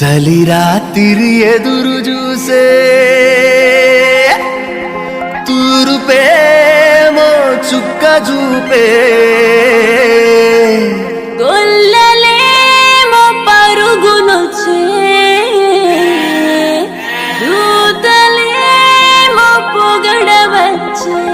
చలి రాత్రి ఎదురు చూసే తూరుపేమో చుక్క చూపే. గొల్లలేమో పరుగునొచ్చే. దూతలేమో పొగడవచ్చే.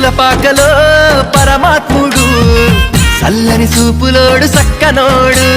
పశుల పాకలో పరమాత్ముడు చల్లని సూపులోడు సక్కనోడు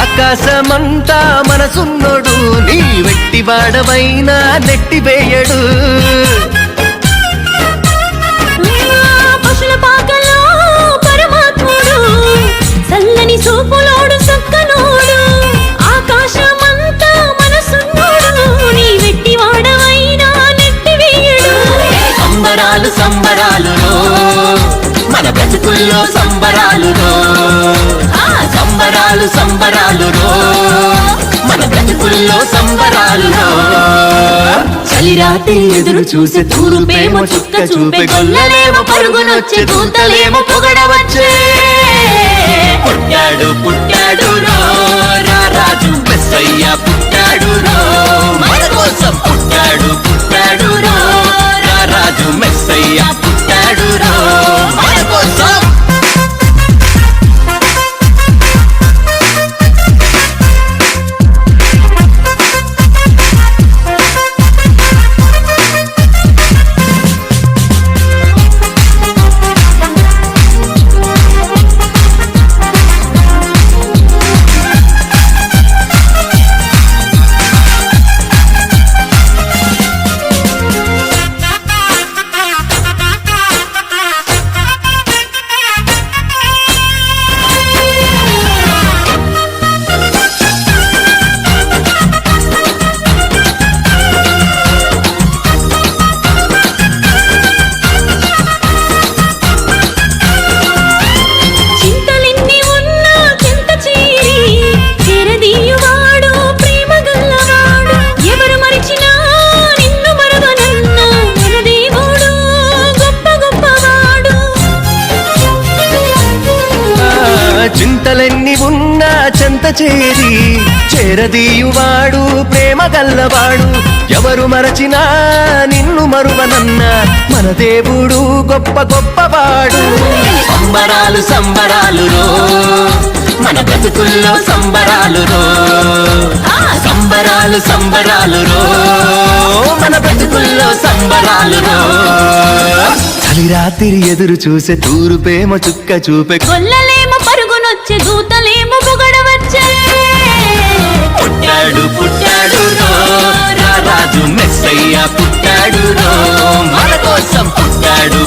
ఆకాశమంతా మనసున్నోడు నీ వెట్టి వాడవైనా నెట్టివేయడు. సంబరాలు మన బ్రతుకుల్లో సంబరాలు సంబరాలు సంబరాలు మన బ్రతుకుల్లో సంబరాలు చలిరాత్రి ఎదురు చూసే తూరుపేమో చుక్క చూపే గొల్లలేమో పరుగునొచ్చే దూతలేమో పొగడవచ్చే. పుట్టాడు పుట్టాడు రో రాజు మెస్సయ్య చెంత చేరి చేరదీయువాడు ప్రేమ గల్లవాడు. ఎవరు మరచినా నిన్ను మరువనన్న మన దేవుడు గొప్ప గొప్పవాడు. సంబరాలు సంబరాలు రో మన బ్రతుకుల్లో సంబరాలు సంబరాలు సంబరాలు రో మన బ్రతుకుల్లో సంబరాలు రో చలి రాత్రి ఎదురు చూసే తూరుపేమో చుక్క చూపే గొల్లలేమో పరుగునొచ్చే దూతలేమో పొగడవచ్చే రాజు మెస్సయ్య పుట్టాడు రో. మన కోసం పుట్టాడు.